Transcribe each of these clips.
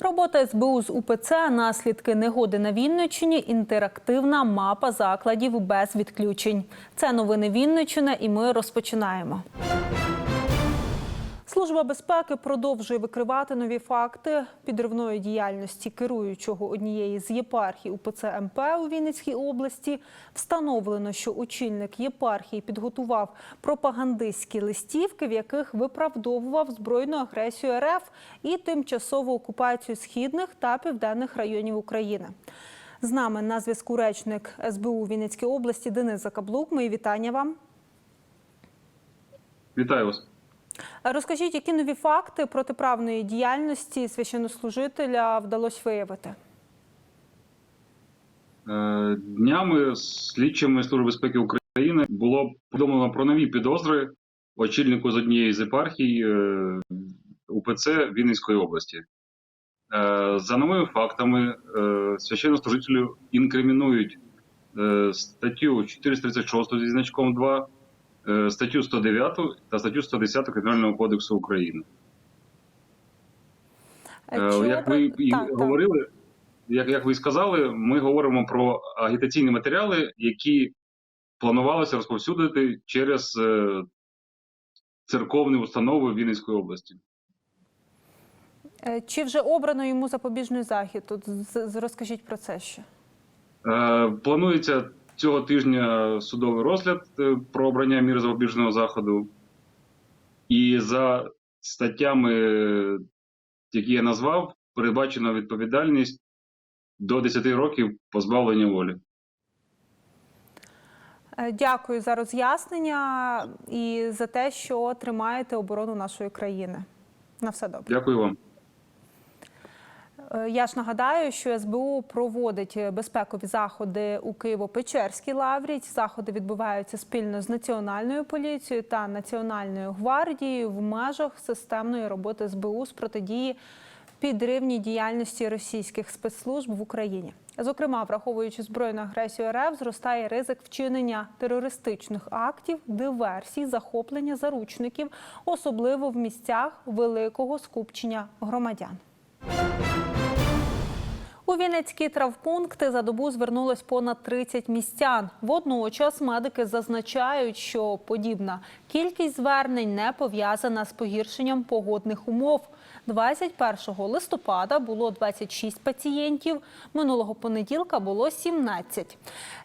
Робота СБУ з УПЦ, наслідки негоди на Вінниччині, інтерактивна мапа закладів без відключень. Це новини Вінниччини, і ми розпочинаємо. Служба безпеки продовжує викривати нові факти підривної діяльності керуючого однієї з єпархій УПЦ МП у Вінницькій області. Встановлено, що очільник єпархії підготував пропагандистські листівки, в яких виправдовував збройну агресію РФ і тимчасову окупацію східних та південних районів України. З нами на зв'язку речник СБУ у Вінницькій області Денис Закаблук. Мої вітання вам. Вітаю вас. Розкажіть, які нові факти протиправної діяльності священнослужителя вдалося виявити? Е, Днями слідчими Служби безпеки України було повідомлено про нові підозри очільнику з однієї з епархій е, УПЦ Вінницької області. Е, За новими фактами, е, священнослужителю інкримінують е, статтю 436 зі значком 2, е, статтю 109 та статтю 110 Кримінального кодексу України. Е, Як ви і Так, так. говорили, як, як ви сказали, ми говоримо про агітаційні матеріали, які планувалося розповсюдити через е, церковні установи Вінницької області. Е, Чи вже обрано йому запобіжний захід? Тут розкажіть про це ще. Е, Планується цього тижня судовий розгляд е, про обрання міри запобіжного заходу. І за статтями, які я назвав, передбачена відповідальність до 10 років позбавлення волі. Е, Дякую за роз'яснення і за те, що тримаєте оборону нашої країни. На все добре. Дякую вам. Е, Я ж нагадаю, що СБУ проводить безпекові заходи у Києво-Печерській лаврі. Ці заходи відбуваються спільно з національною поліцією та національною гвардією в межах системної роботи СБУ з протидії підривній діяльності російських спецслужб в Україні. Зокрема, враховуючи збройну агресію РФ, зростає ризик вчинення терористичних актів, диверсій, захоплення заручників, особливо в місцях великого скупчення громадян. У Вінницькі травпункти за добу звернулось понад 30 містян. Водночас медики зазначають, що подібна кількість звернень не пов'язана з погіршенням погодних умов. 21 листопада було 26 пацієнтів, минулого понеділка було 17.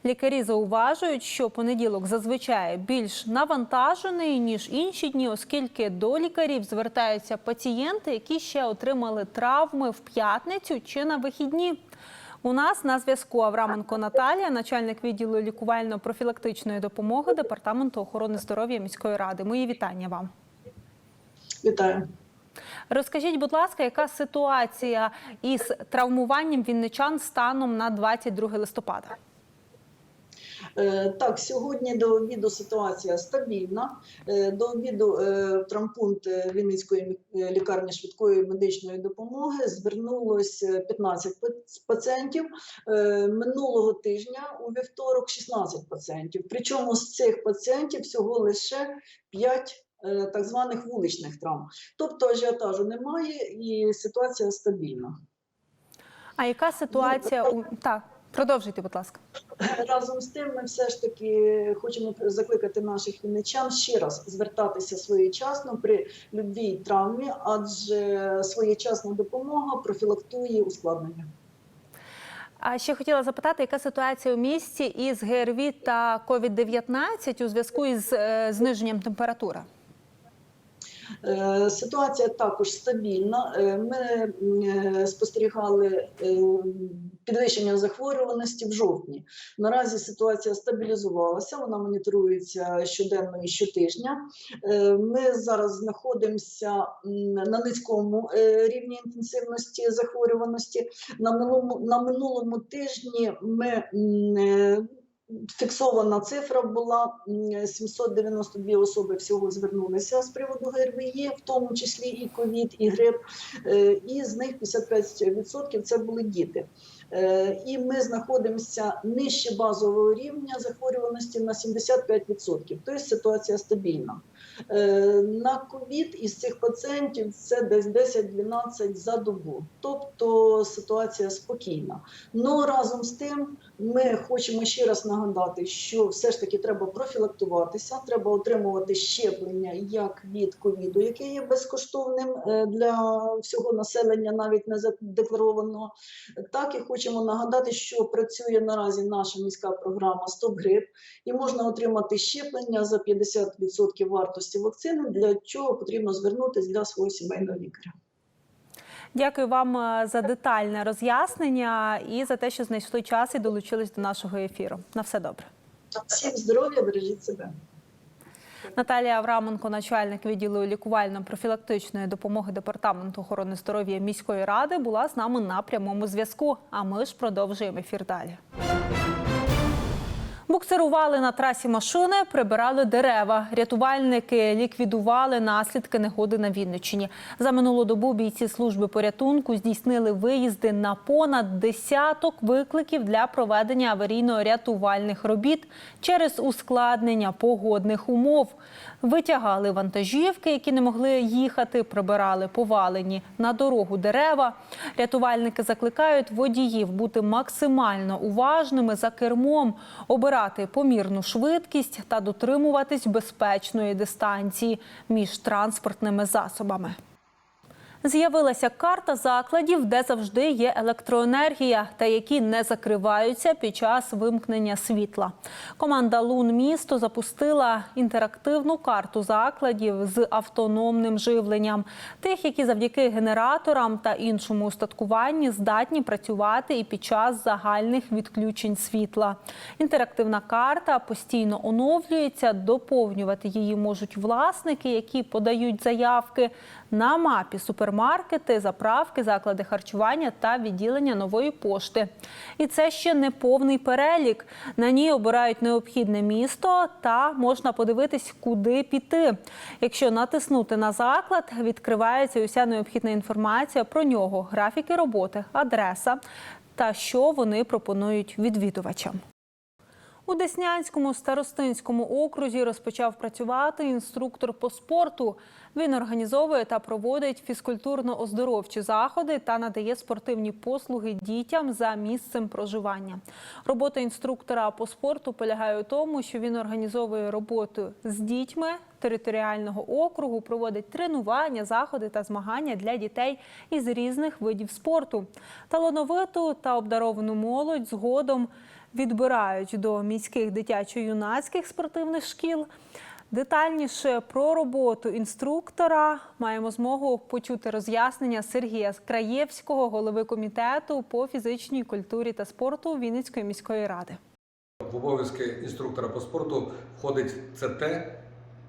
Лікарі зауважують, що понеділок зазвичай більш навантажений, ніж інші дні, оскільки до лікарів звертаються пацієнти, які ще отримали травми в п'ятницю чи на вихідні. У нас на зв'язку Авраменко Наталія, начальник відділу лікувально-профілактичної допомоги Департаменту охорони здоров'я міської ради. Мої вітання вам. Вітаю. Розкажіть, будь ласка, яка ситуація із травмуванням вінничан станом на 22 листопада? Е, Так, сьогодні до обіду ситуація стабільна. Е, До обіду е, в травмпункт Вінницької лікарні швидкої медичної допомоги звернулось е, 15 пацієнтів. Минулого тижня у вівторок 16 пацієнтів. Причому з цих пацієнтів всього лише 5 е, так званих вуличних травм. Тобто ажіотажу немає і ситуація стабільна. А яка ситуація у так? Продовжуйте, будь ласка. Разом з тим, ми все ж таки хочемо закликати наших вінничан ще раз звертатися своєчасно при любій травмі, адже своєчасна допомога профілактує ускладнення. А ще хотіла запитати, яка ситуація у місті із ГРВІ та COVID-19 у зв'язку із е, зниженням температури? Е, Ситуація також стабільна. Е, Ми е, спостерігали підвищення захворюваності в жовтні. Наразі ситуація стабілізувалася, вона моніторується щоденно і щотижня. Ми зараз знаходимося на низькому рівні інтенсивності захворюваності. На минулому, на минулому тижні ми Фіксована цифра була м, 792 особи всього звернулися з приводу ГРВІ, в тому числі і ковід, і грип, Е, і з них 55% це були діти. Е, І ми знаходимося нижче базового рівня захворюваності на 75%. Тобто ситуація стабільна. Е, На ковід із цих пацієнтів це десь 10-12 за добу. Тобто ситуація спокійна. Но разом з тим ми хочемо ще раз нагадати, що все ж таки треба профілактуватися, треба отримувати щеплення як від ковіду, яке є безкоштовним е, для всього населення, навіть не задекларованого. Так і хочемо нагадати, що працює наразі наша міська програма Стоп грип, і можна отримати щеплення за 50% вартості вакцини, для чого потрібно звернутися для свого сімейного лікаря. Дякую вам е, за детальне роз'яснення і за те, що знайшли час і долучились до нашого ефіру. На все добре. Всім здоров'я, бережіть себе. Наталія Авраменко, начальник відділу лікувально-профілактичної допомоги департаменту охорони здоров'я міської ради, була з нами на прямому зв'язку. А ми ж продовжуємо ефір далі. Буксирували на трасі машини, прибирали дерева. Рятувальники ліквідували наслідки негоди на Вінниччині. За минулу добу бійці служби порятунку здійснили виїзди на понад десяток викликів для проведення аварійно-рятувальних робіт через ускладнення погодних умов. Витягали вантажівки, які не могли їхати, прибирали повалені на дорогу дерева. Рятувальники закликають водіїв бути максимально уважними за кермом, обирати помірну швидкість та дотримуватись безпечної дистанції між транспортними засобами. З'явилася карта закладів, де завжди є електроенергія та які не закриваються під час вимкнення світла. Команда Лун місто запустила інтерактивну карту закладів з автономним живленням, тих, які завдяки генераторам та іншому устаткуванні здатні працювати і під час загальних відключень світла. Інтерактивна карта постійно оновлюється. Доповнювати її можуть власники, які подають заявки. На мапі супермаркети, заправки, заклади харчування та відділення нової пошти. І це ще не повний перелік. На ній обирають необхідне місто та можна подивитись, куди піти. Якщо натиснути на заклад, відкривається уся необхідна інформація про нього, графіки роботи, адреса та що вони пропонують відвідувачам. У Деснянському старостинському окрузі розпочав працювати інструктор по спорту. Він організовує та проводить фізкультурно-оздоровчі заходи та надає спортивні послуги дітям за місцем проживання. Робота інструктора по спорту полягає у тому, що він організовує роботу з дітьми територіального округу, проводить тренування, заходи та змагання для дітей із різних видів спорту. Талановиту та обдаровану молодь згодом відбирають до міських дитячо-юнацьких спортивних шкіл. Детальніше про роботу інструктора маємо змогу почути роз'яснення Сергія Краєвського, голови комітету по фізичній культурі та спорту Вінницької міської ради. В обов'язки інструктора по спорту входить це те,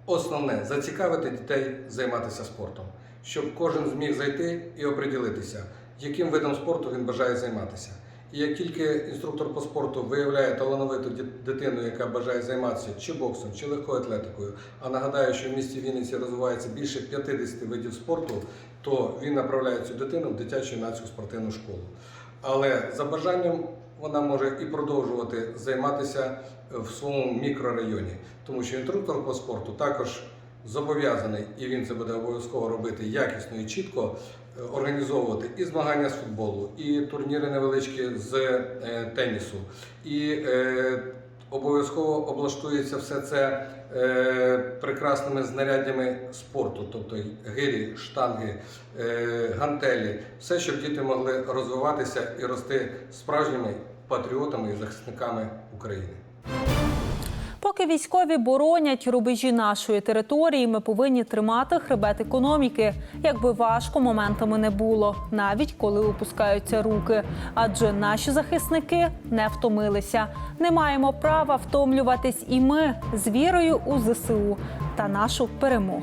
основне зацікавити дітей займатися спортом, щоб кожен зміг зайти і оприділитися, яким видом спорту він бажає займатися. Як тільки інструктор по спорту виявляє талановиту дитину, яка бажає займатися чи боксом, чи легкою атлетикою, а нагадаю, що в місті Вінниці розвивається більше 50 видів спорту, то він направляє цю дитину в дитячу юнацьку спортивну школу. Але за бажанням вона може і продовжувати займатися в своєму мікрорайоні, тому що інструктор по спорту також зобов'язаний, і він це буде обов'язково робити якісно і чітко, організовувати і змагання з футболу, і турніри невеличкі з е, тенісу, і е, обов'язково облаштується все це е, прекрасними знаряддями спорту, тобто гирі, штанги, е, гантелі, все, щоб діти могли розвиватися і рости справжніми патріотами і захисниками України. Поки військові боронять рубежі нашої території, ми повинні тримати хребет економіки, якби важко моментами не було, навіть коли опускаються руки. Адже наші захисники не втомилися. Не маємо права втомлюватись і ми з вірою у ЗСУ та нашу перемогу.